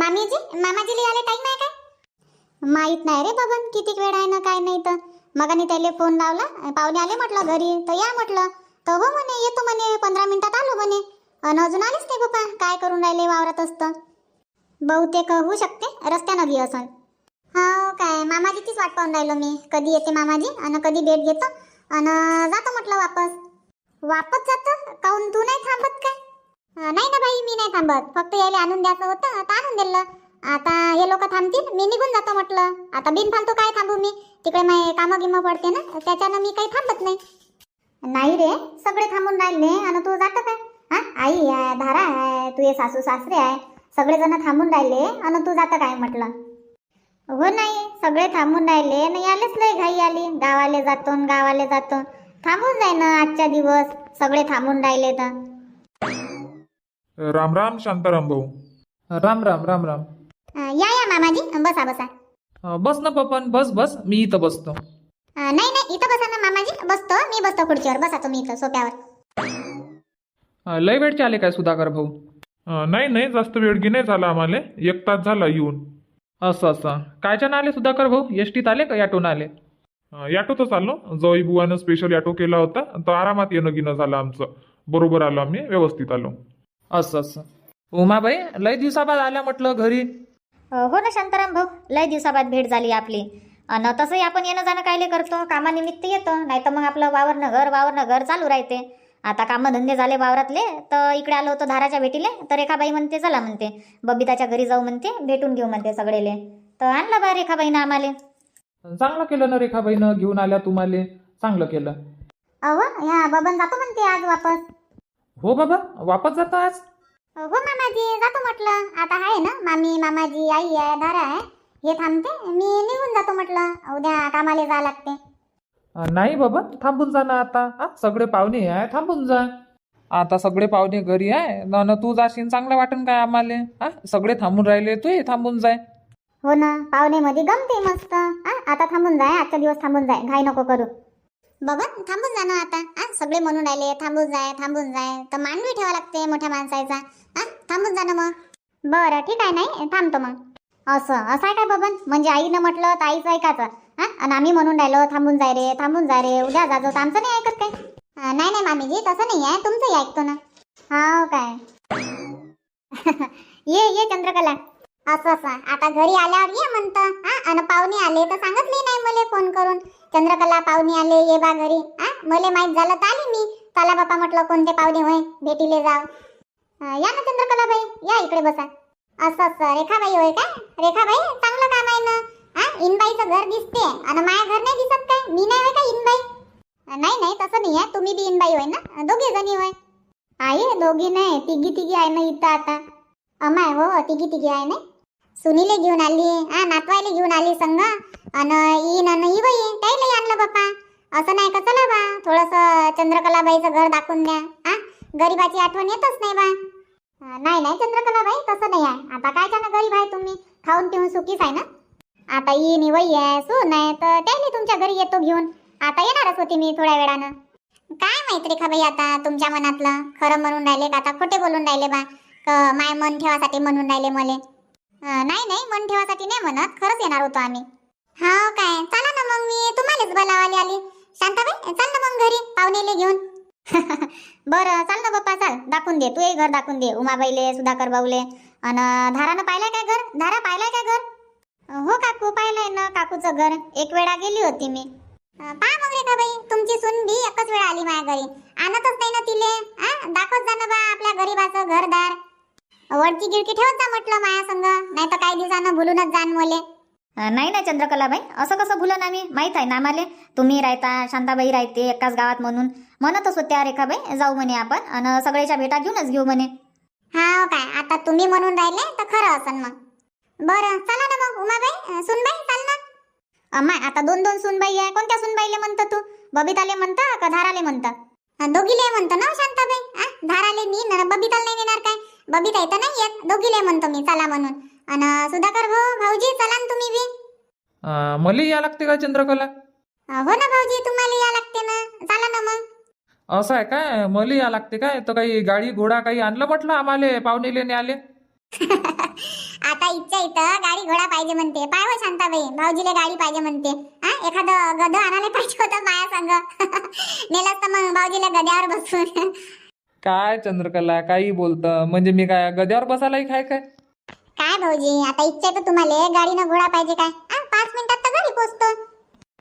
मामीजी मामाजीले यायला टाईम आहे काय? माहीत नाही रे बबन किती वेळ आहे ना काय नाही तर. मगानी त्याला फोन लावला पाहुणे आले म्हटलं घरी तर या म्हटलं. तर हो म्हणे येतो म्हणे पंधरा मिनिटात आलो म्हणे. अन अजून आलेच नाही बाबा काय करून राहिले वावरात असतं. बहुतेक होऊ शकते रस्त्यानं घे असन हो काय मामाजीचीच वाट पाहून राहिलो मी. कधी येते मामाजी आणि कधी भेट घेतो. आणि जातो म्हटलं वापस. वापस जातं? काऊन तू नाही थांबत काय? नाही ना बाई मी नाही थांबत. फक्त यायला आणून द्यायचं होतं तर आणून दिलं. आता हे लोक थांबतील मी निघून जातो म्हटलं. आता बिनफालतू काय थांबू मी? तिकडे माझे कामं गिमं पडते ना त्याच्यानं मी काही थांबत नाही. नाही रे सगळे थांबून राहिले आणि तू जातं काय? हा? आई आहे धारा आहे तुझे सासू सासरे आहे सगळेजण थांबून राहिले आणि तू जातं काय म्हटलं? हो नाही सगळे थांबून राहिले नाही आलेच नाही घाई आली. गावाले जातो गावाले जातो. थांबून जाय ना आजच्या दिवस सगळे थांबून राहिले तर. राम राम शांताराम भाऊ. राम राम राम राम. अं, या या मामाजी बसा बसा. अं, बस ना पप्पन बस बस मी इथं बसतो. अं, नाही नाही इथं बसा ना मामाजी बसतो मी बसतो खुर्चीवर बसा तुम्ही इथं सोप्यावर. अं, लय वेळचे आले काय सुधाकर भाऊ? अं, नाही नाही जास्त वेळ गी नाही झाला आम्हाला. एक तास झाला येऊन. असं असं. कायच्यानं आले सुधाकर भाऊ? एसटीत आले का याटून आले? अं, याटोतच आलो. जवळ बुवानं स्पेशल याटो केला होता. तर आरामात येणं गिणं झालं आमचं. बरोबर आलो आम्ही व्यवस्थित आलो. असं असं. उमाबाई लय दिवसाबाद आल्या म्हटलं घरी. हो ना शांताराम भाऊ लय दिवसाबाद भेट झाली आपली. अन तसंही आपण येणं जाणं कायले करतो कामानिमित्त येतो नाही तर मग आपलं वावरनं घर वावरनं घर चालू राहते. आता कामधंदे झाले वावरातले तर इकडे आलो होतो धाराच्या भेटीले तर रेखाबाई म्हणते चला म्हणते. बबिताच्या घरी जाऊ म्हणते भेटून घेऊ म्हणते सगळेले. तर आणला बा रेखाबाईनं आम्हाला. चांगलं केलं ना रेखाबाईनं घेऊन आल्या तुम्हाला. चांगलं केलं. अहो ह्या बबन जातो म्हणते आज वापस. हो बाबा वापस जाता आज. हो मामाजी जातो म्हटलं. आता आहे ना मामी मामाजी आई आहे धारा आहे. हे थांबते मी निघून जातो म्हटलं. उद्या कामाला जा लागते. नाही बाबा थांबून जा ना आता. हा सगळे पाहुणे आहे थांबून जा. आता सगळे पाहुणे घरी आहे. न न तू जाशील चांगलं वाटन काय आम्हाला? हा सगळे थांबून राहिले तू थांबून जाय. हो ना पाहुणेमध्ये गमते मस्त. आ, आता थांबून जाय आजचा दिवस थांबून जाय. घाई नको करू. बघा थांबून जा ना आता. आ, सगळे म्हणून राहिले थांबून जाय थांबून जाय तर मानवी ठेवा लागते मोठ्या माणसाचा. आ, थांबून जा ना मग. बरं ठीक आहे नाही थांबतो मग. असं असं आहे काय बबन? म्हणजे आईनं म्हटलं तर आईचं ऐकायचं. हा आणि आम्ही म्हणून राहिलो थांबून जाय रे थांबून जा रे उद्या जाजो तर आमचं नाही ऐकत काय? नाही नाही मामीजी तसं नाही आहे. तुमचंही ऐकतो ना. हा काय? ये ये चंद्रकला. असं असं. आता घरी आल्यावर ये म्हणतं. हा आणि पाहुणे आले तर सांगितले नाही मला फोन करून. चंद्रकला पाहुणे आले ये बा घरी. हा मला माहीत झालं तर आली मी. चला बापा म्हटलं कोणते पाहुणे होय? भेटीले जाव. या ना चंद्रकला बाई या इकडे बसा. असं असं. रेखाबाई होय काय? रेखाबाई चांगलं काम आहे ना? हा इनबाईचं घर दिसते. आणि माझं घर नाही दिसत काय? मी नाही होय का इनबाई? नाही नाही तसं नाही आहे. तुम्ही बी इनबाई होय ना? दोघे जणी होय. आई दोघी नाही. तिघी तिघी आहे ना इथं आता. अमाय हो तिघी तिघी आहे ना सुनीले घेऊन आली. हा नातवायले घेऊन आली संग. अन इन अन ही बाई त्याला आणलं बाप्पा असं नाही का चला बा थोडस चंद्रकलाबाईचं घर दाखवून द्या. हा गरीबाची आठवण येतच नाही बा. नाही नाही चंद्रकलाबाई तसं नाही आहे. आता काय ना गरीब आहे तुम्ही. खाऊन पिऊन सुखीच आहे ना? आता इन वही आहे सून आहे तर त्याला तुमच्या घरी येतो घेऊन. आता येणारच होती मी थोड्या वेळानं. काय माहीत रेखा बाई आता तुमच्या मनातलं? खरं म्हणून राहिले का? आता खोटे बोलून राहिले बा. माय मन ठेवासाठी म्हणून राहिले मले. नाही नाही मन ठेवासाठी नाही म्हणत. खरंच येणार होतो आम्ही. हा काय? चला ना मग मी तुम्हालाच बोलावाली आली. शांताबाई चल ना मग घरी पाहुणेले घेऊन. बरं चाल ना बाप्पा चाल. दाखवून दे. तू हे घर दाखवून दे. उमाबाईले सुधाकर बाऊले अन धारानं पाहिलंय काय घर? धारा पाहिलंय काय घर? हो काकू पाहिलंय ना काकूचं घर. एक वेळा गेली होती मी. पहा मग रेखा बाई. तुमची सून बी एकच वेळ आली माझ्या घरी. आणतच नाही ना तिले. दाखवत जा ना बा आपल्या गरीबाचं घरदार. वरची गिरकी ठेवत जा म्हटलं माया संग. नाही तर काही दिवसानं भुलूनच जाण मले. नाही ना चंद्रकलाबाई असं कसं भुलन आम्ही माहीत आहे ना आम्हाला? तुम्ही राहता शांताबाई राहते एकाच गावात म्हणून. म्हणतच होत्या रेखाबाई जाऊ म्हणे आपण आणि सगळ्याच्या भेटा घेऊनच घेऊ म्हणे. हा काय? आता तुम्ही म्हणून राहिले तर खरं असन मग. बरं चला ना मग उमाबाई सुनबाई चाल ना. अम्मा आता दोन दोन सुनबाई आहे. कोणत्या सुनबाईले म्हणतं तू? बबिताले म्हणता का धाराले म्हणता? दोघीले म्हणतो ना शांताबाई? आ, धाराले मी न बबिताला नाही नेणार काय? बबिता इथं नाही येत दोघीले म्हणतो मी चला म्हणून. अन सुधाकर भाऊ भाऊजी चला ना तुम्ही बी. अं, मला या लागते का चंद्रकला? हो ना भाऊजी तुम्हाला या लागते ना. चला ना मग. असं आहे काय? मला या लागते काय? तर काही गाडी घोडा काही आणलं म्हटलं आम्हाला? पाहुणेले आले? आता इच्छा इथं गाडी घोडा पाहिजे म्हणते. पाय हो शांताबाई भाऊजीला गाडी पाहिजे म्हणते. हा एखादं गध आणायला पाहिजे होतं माया संग. नेलं असतं मग भाऊजीला गद्यावर बसून. काय चंद्रकला काही बोलतं? म्हणजे मी काय गद्यावर बसायलाही काय काय? काय भाऊजी आता इच्छा आहे तर तुम्हाला. गाडीनं घोडा पाहिजे काय? हा पाच मिनिटात तर घरी पोचतो.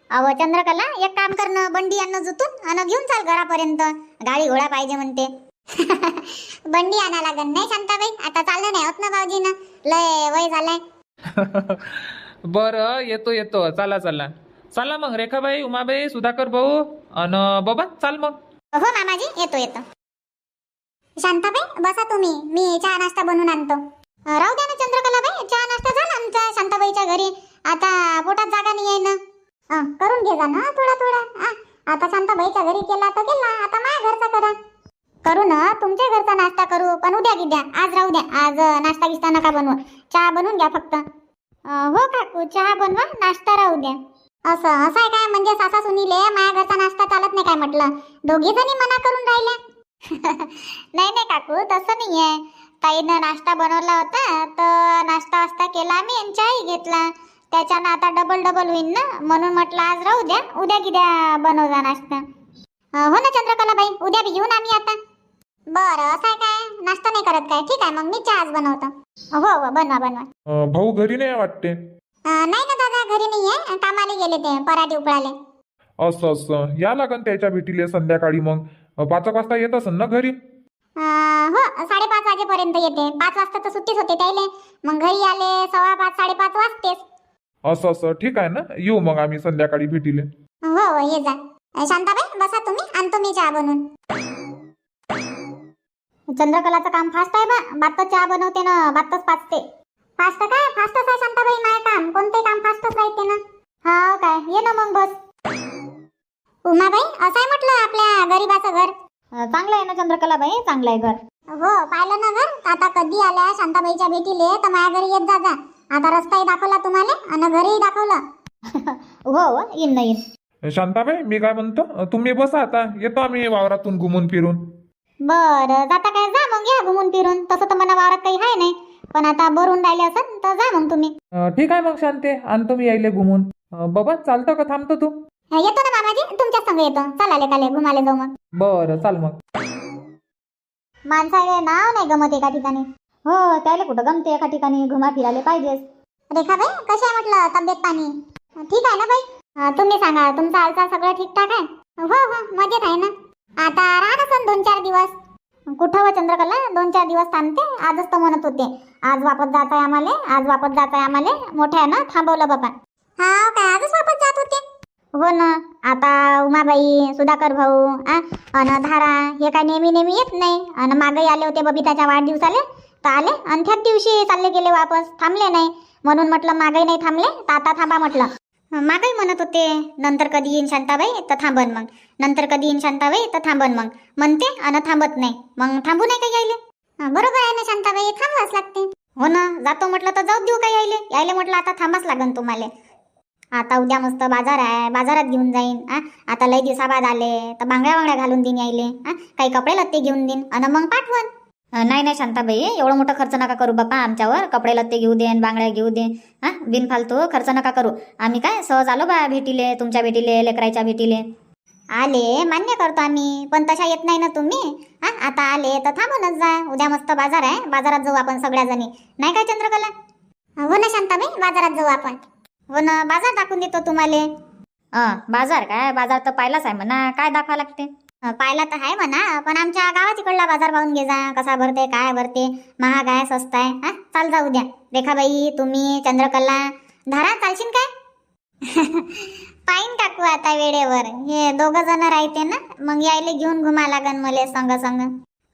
अहो चंद्रकला एक काम कर ना बंडी आणणं जुतून आणि घेऊन चाल घरापर्यंत. गाडी घोडा पाहिजे म्हणते. बंडी आणा लागन. नाही शांताबाई आता चाललं नाही होत ना भाऊजीनं. लय वय झालंय. बरं येतो येतो. चला चला. चला मग रेखाबाई उमाबाई सुधाकर भाऊ अन बाबा चाल मग. हो मामाजी येतो येतो. शांताबाई बसा तुम्ही. मी चहा नाश्ता बनवून आणतो. अं, राहू द्या ना चंद्रकलाबाई. चहा नाश्ता झाला आमच्या शांताबाईच्या घरी. आता पोटात जागा नाही आहे ना. अं, करून घे जा ना थोडा थोडा. आ, आता शांताबाईच्या घरी केला तर केला. आता माझ्या घरचा करा. करू ना तुमच्या घरचा नाश्ता करू पण उद्या की द्या आज राहू द्या आज नाश्ता गिस्ता नका बनवू चहा बनवून घ्या फक्त. अं, हो काकू चहा बनवा नाश्ता राहू द्या. असं असं आहे काय? म्हणजे सासा सुनीले माझ्या घरचा नाश्ता चालत नाही काय म्हटलं? दोघी जणी मना करून राहिल्या. नाही नाही काकू तसं नाही आहे ताईनं नाश्ता बनवला होता तर नाश्ता वास्ता केला आम्ही आणि चहाही घेतला. त्याच्यानं आता डबल डबल होईल ना? म्हणून म्हटलं आज राहू द्या उद्या किद्या बनवजा नाश्ता. अं, हो ना चंद्रकलाबाई उद्या बी घेऊन आम्ही आता. बरं असं आहे काय? नाश्ता नाही करत काय? ठीक आहे मग मी चहाच बनवतो. हो हो बनवा बनवा. अं, भाऊ घरी नाही वाटते? अं, नाही ना दादा घरी नाही आहे. कामाला गेले ते पराठे उकळाले. असं असं. या लागन त्याच्या भेटीले संध्याकाळी मग. अं, पाच एक वाजता येत असन ना घरी? अं, हो साडेपाच वाजेपर्यंत येते. पाच वाजता तर सुट्टीच होते त्याले मग घरी आले सव्वा पाच साडेपाच वाजतेच. असं असं. ठीक आहे ना? येऊ मग आम्ही संध्याकाळी भेटीले. हो हो ये जा. अं, शांताबाई बसा तुम्ही आणतो मी चहा बनवून. चंद्रकलाचं काम फास्ट आहे बा. चहा बनवते ना बातच पाचते. फास्ट काय? फास्टच आहे शांताबाई माय काम. कोणते काम फास्टच राहते ना. हा काय? ये ना मग बस. उमाबाई असं आहे म्हटलं आपल्या गरीबाचं घर? चांगलं आहे ना चंद्रकलाबाई चांगलं आहे घर. हो पाहिलं ना घर? आता कधी आल्या? शांताबाईच्या भेटीले. तर माझ्या घरी येत जा जा. आता रस्ताही दाखवला तुम्हाला आणि घरीही दाखवलं. हो हो. येईन ना येईन. शांताबाई मी काय म्हणतो? तुम्ही बसा आता. येतो आम्ही वावरातून घुमून फिरून. बर. जाता घुमून फिरून. तसं तर मला वावरात काही आहे नाही. पण आता भरून राहिले असन तर जा मग तुम्ही. अं, ठीक आहे मग शांते. आणतो मी यायले घुमून. अं, बाबा चालतं का? थांबतो तू. येतो ना मामाजी. तुमच्या संग येतो. चला लेकाले घुमाले जाऊ मग. बरं चाल मग. माणसाले नाव नाही गमत एका ठिकाणी. हो त्याला कुठं गमते एका ठिकाणी? घुमा फिरायला पाहिजेच. रेखाबाई कशी आहे म्हटलं तब्येत पाणी? ठीक आहे ना बाई? अं, तुम्ही सांगा तुमचं हालचाल सगळं ठीकठाक आहे? हो हो मजेत आहे ना? आता राहत असन दोन चार दिवस. कुठं व चंद्रकला? दोन चार दिवस थांबते. आजच तर म्हणत होते आज वापस जात आहे आम्हाला आज वापस जात आहे आम्हाला. मोठ्या ना थांबवलं बाबा. हा काय आजच वापस जात होते? हो ना आता उमाबाई सुधाकर भाऊ अन धारा हे काय नेहमी नेहमी येत नाही. अन मागही आले होते बबिताच्या वाढदिवसाले. तर आले आणि त्याच दिवशी चालले गेले वापस. थांबले नाही. म्हणून म्हटलं मागही नाही थांबले तर आता थांबा म्हटलं. मागही म्हणत होते नंतर कधी येईन शांताबाई तर थांबन मग. नंतर कधी येईन शांताबाई तर थांबन मग. म्हणते अन थांबत नाही. मग थांबू नाही का यायले? बरोबर आहे ना शांताबाई थांबवाच लागते. हो ना जातो म्हटलं तर जाऊ देऊ का यायले? यायले म्हटलं आता थांबाच लागन तुम्हाला. आता उद्या मस्त बाजार आहे बाजारात घेऊन जाईन आ? आता लय दिवसाबाद आले तर बांगड्या बांगड्या घालून देईन यायले आ? काही कपडे लत्ते घेऊन देईन आणि मग पाठवण नाही नाही शांताबाई एवढं मोठं खर्च नका करू बापा आमच्यावर. कपडे लत्ते घेऊ देन बांगड्या घेऊ दे. हा बिनफालतू खर्च नका करू. आम्ही काय सहज आलो बा भेटीले तुमच्या भेटीले लेकराच्या भेटीले. आले मान्य करतो आम्ही पण तशा येत नाही ना तुम्ही. हा आता आले तर थांबूनच जा. उद्या मस्त बाजार आहे. बाजारात जाऊ आपण सगळ्या जणी नाही काय चंद्रकला? हो ना शांताबाई बाजारात जाऊ आपण. हो ना बाजार दाखवून देतो तुम्हाला. बाजार काय? बाजार तर पाहिलाच आहे म्हणा. काय दाखवा लागते? पाहिला तर आहे म्हणा पण आमच्या गावात इकडला बाजार पाहून घे जा कसा भरते काय भरते महाग आहे स्वस्त आहे हा? चाल जाऊ द्या. रेखाबाई तुम्ही चंद्रकला धारा चालशील काय? पाहिन टाकू आता वेळेवर. हे दोघं जण राहते ना मग यायले घेऊन घुमा लागन मले संग संग.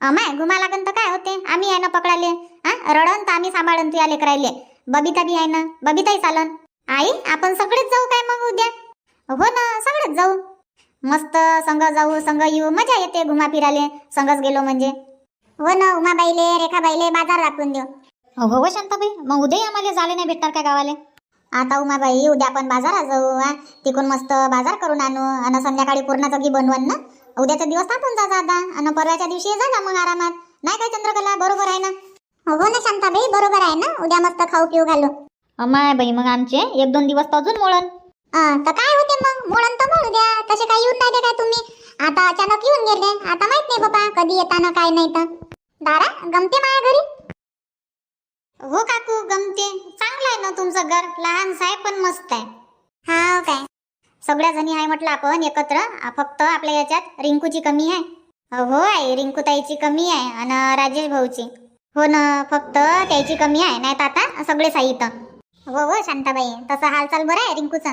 अमाय घुमा लागन तर काय होते? आम्ही आहे ना पकडाले हा? रडन तर आम्ही सांभाळून तू आले करायले बबिता बी आहे ना बबिताही चालन. आई आपण सगळेच जाऊ काय मग उद्या? हो ना सगळेच जाऊ. मस्त संग जाऊ संग येऊ. मजा येते घुमा फिराले संगच गेलो म्हणजे. हो ना उमाबाईले रेखाबाईले बाजार दाखवून देऊ. हो हो शांताबाई. मग उद्याही आम्हाला झाले नाही भेटणार काय गावाले? आता उमाबाई उद्या आपण बाजारात जाऊ हा. तिकून मस्त बाजार करून आणू. आणि संध्याकाळी पूर्ण जगी बनवून ना. उद्याचा दिवस थांबून जा दादा. आणि परवाच्या दिवशी जा ना मग आरामात. नाही काय चंद्रकला? बरोबर आहे ना? हो ना शांताबाई बरोबर आहे ना. उद्या मस्त खाऊ पिऊ घालू. अमाय बाई मग आमचे एक दोन दिवस तर अजून मोळन अं, तर काय होते मग? मोडन तर मोडू द्या. तसे काय येऊन राहिले काय तुम्ही? आता अचानक येऊन गेले. आता माहीत नाही बाबा कधी येताना काय नाही तर. दारा गमते माया घरी? हो काकू गमते. चांगलं आहे ना तुमचं घर? लहान आहे पण मस्त आहे. हा काय? सगळ्या जणी आहे म्हटलं आपण एकत्र. फक्त आपल्या याच्यात रिंकूची कमी आहे. हो आहे रिंकूताईची कमी आहे आणि राजेश भाऊची. हो ना फक्त त्याची कमी आहे. नाही तर आता सगळे साहित्य. हो हो शांताबाई. तसं हालचाल बरं आहे रिंकूचा.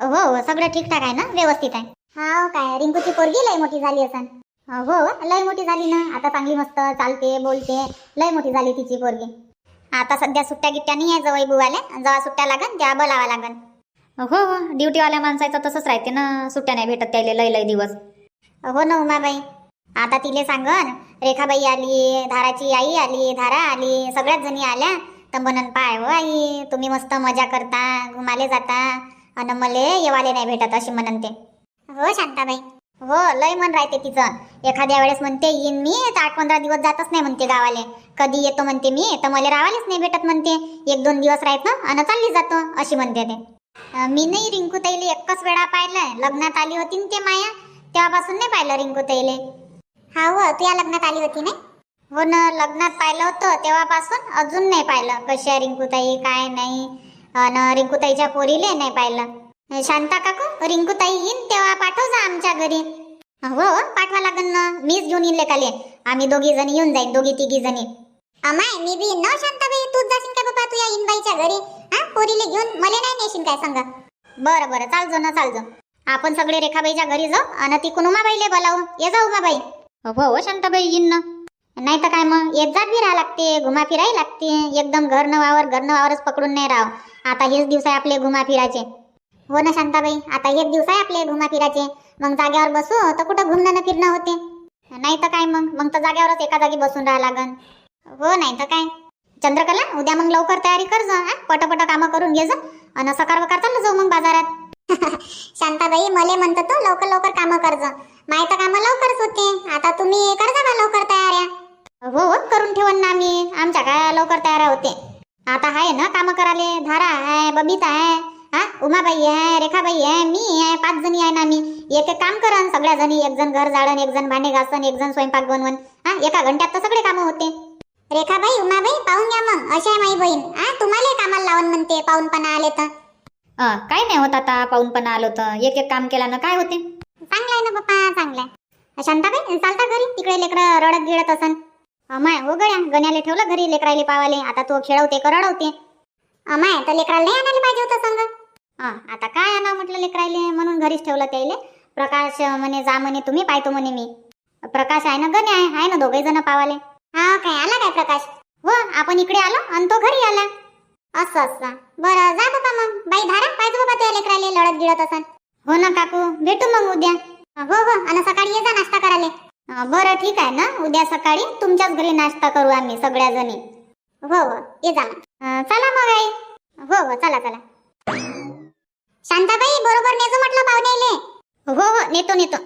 हो हो सगळं ठीकठाक आहे ना? व्यवस्थित आहे. हा काय रिंकूची पोरगी लय मोठी झाली असन. हो, हो लय मोठी झाली ना. आता चांगली मस्त चालते बोलते. लय मोठी झाली तिची पोरगी. आता सध्या सुट्ट्या गिट्ट्या नाही आहे जवळ बुवाले. जेव्हा सुट्ट्या लागन त्या बोलावा लागन. हो हो ड्युटीवाल्या माणसाचं तसंच राहते ना. सुट्ट्या नाही भेटत त्याले लय लय दिवस. हो ना उमाबाई. आता तिले सांगन रेखाबाई आली धाराची आई आली धारा आली सगळ्याच जणी आल्या. तर म्हणन पाय हो आई तुम्ही मस्त मजा करता घुमाले जाता. अन मले येवाले नाही भेटत अशी म्हणन ते हो शांताबाई. हो लय मन राहते तिचं. एखाद्या वेळेस म्हणते येईन मी तर आठ पंधरा दिवस जातच नाही म्हणते गावाले. कधी येतो म्हणते मी तर मला रावालेच नाही भेटत म्हणते. एक दोन दिवस राहत आणि चालली जातो अशी म्हणते ते. मी नाही रिंकू ताईले एकच वेळा पाहिलंय. लग्नात आली होती ते माया तेव्हापासून नाही पाहिलं रिंकू ताईले हा हो तू या लग्नात आली होती ना हो ना लग्नात पाहिलं होतं तेव्हापासून अजून नाही पाहिलं. कशी आहे रिंकूताई काय नाही. अन रिंकूताईच्या पोरीले नाही पाहिलं. शांता काकू रिंकूताई येईन तेव्हा पाठव जा आमच्या घरी. हो, हो पाठवा लागन ना. मीच घेऊन येईन काले आम्ही दोघी जणी येऊन जाईन दोघी तिघी जणी. अमाय मी बी न शांताबाई तूच जाशील काय बाबा तू या इनबाईच्या घरी? हा पोरीले घेऊन मला नाही नेशील काय सांगा? बरं बरं चालजो ना चालजो. आपण सगळे रेखाबाईच्या घरी जाऊ आणि तिकून उमाबाईले बोलावू. ये जा उमाबाई. हो हो शांताबाई येईन ना. नाही तर काय मग? येत जात बी राहा लागते घुमा फिराही लागते. एकदम घर न वावर घर न वावरच पकडून नाही राव आता हेच दिवस आहे आपले घुमा फिराचे. हो ना शांताबाई आता हेच दिवस आहे आपले घुमा फिराचे. मग जाग्यावर बसू तर कुठं घुमणं न फिरणं होते? नाही तर काय मग? मग तर जाग्यावरच एका जागी बसून राहा लागन. हो नाही तर काय? चंद्रकला उद्या मग लवकर तयारी कर जा हा? कामं करून घे जा. आणि सकार वकार चाललं जाऊ मग बाजारात. शांताबाई मले म्हणतो तू लवकर लवकर कामं कर जा. माहीत कामं लवकरच होते. आता तुम्ही कर जा लवकर तयाऱ्या? हो हो करून ठेवन ना आम्ही. आमच्या काय लवकर तयार होते. आता आहे ना कामं कराले धारा आहे बबिता आहे हा उमाबाई आहे रेखाबाई आहे मी आहे पाच जणी आहे ना आम्ही. एक एक काम करन सगळ्या जणी. एक जण घर जाळण एक जण भांडे घासन एक जण स्वयंपाक बनवून. हा एका घंट्यात तर सगळे कामं होते. रेखाबाई उमाबाई पाहून घ्या मग. अशी आहे माझी बहीण. हा तुम्हाला कामाला लावून म्हणते पाहूनपणा आले तर. काय नाही होत आता पाहून पण आलो तर. एक एक काम केल्यानं काय होते? चांगलं आहे ना पप्पा चांगलं आहे. शांताबाई चालता घरी. तिकडे लेकरं रडत गिळत असन. अमाय हो गड्या गण्याले ठेवलं घरी लेकराले पावाले. आता तो खेळवते करडवते अमाय तर लेकराला नाही आणायला पाहिजे होतं संग. हा आता काय आणा म्हटलं लेकराले म्हणून घरीच ठेवलं त्याले प्रकाश म्हणे जा म्हणे तुम्ही पाहतो म्हणे मी. प्रकाश आहे ना गणे आहे आहे ना दोघे जण पावाले. हा काय आला काय प्रकाश? हो आपण इकडे आलो आणि तो घरी आला. असं असं. बरं जा बाबा मग. बाई धारा. पाहिजे बाबा त्या लेकराले लढत गिळत असन. हो ना काकू. भेटू मग उद्या. हो हो. आणि सकाळी ये जा नाश्ता करायला. बरं ठीक आहे ना. उद्या सकाळी तुमच्याच घरी नाश्ता करू आम्ही सगळ्या जणी हो हो ये जा अं, चला मग आई. हो हो चला चला. शांताबाई बरोबर नेजो म्हटलं पाहुण्याले हो हो नेतो नेतो.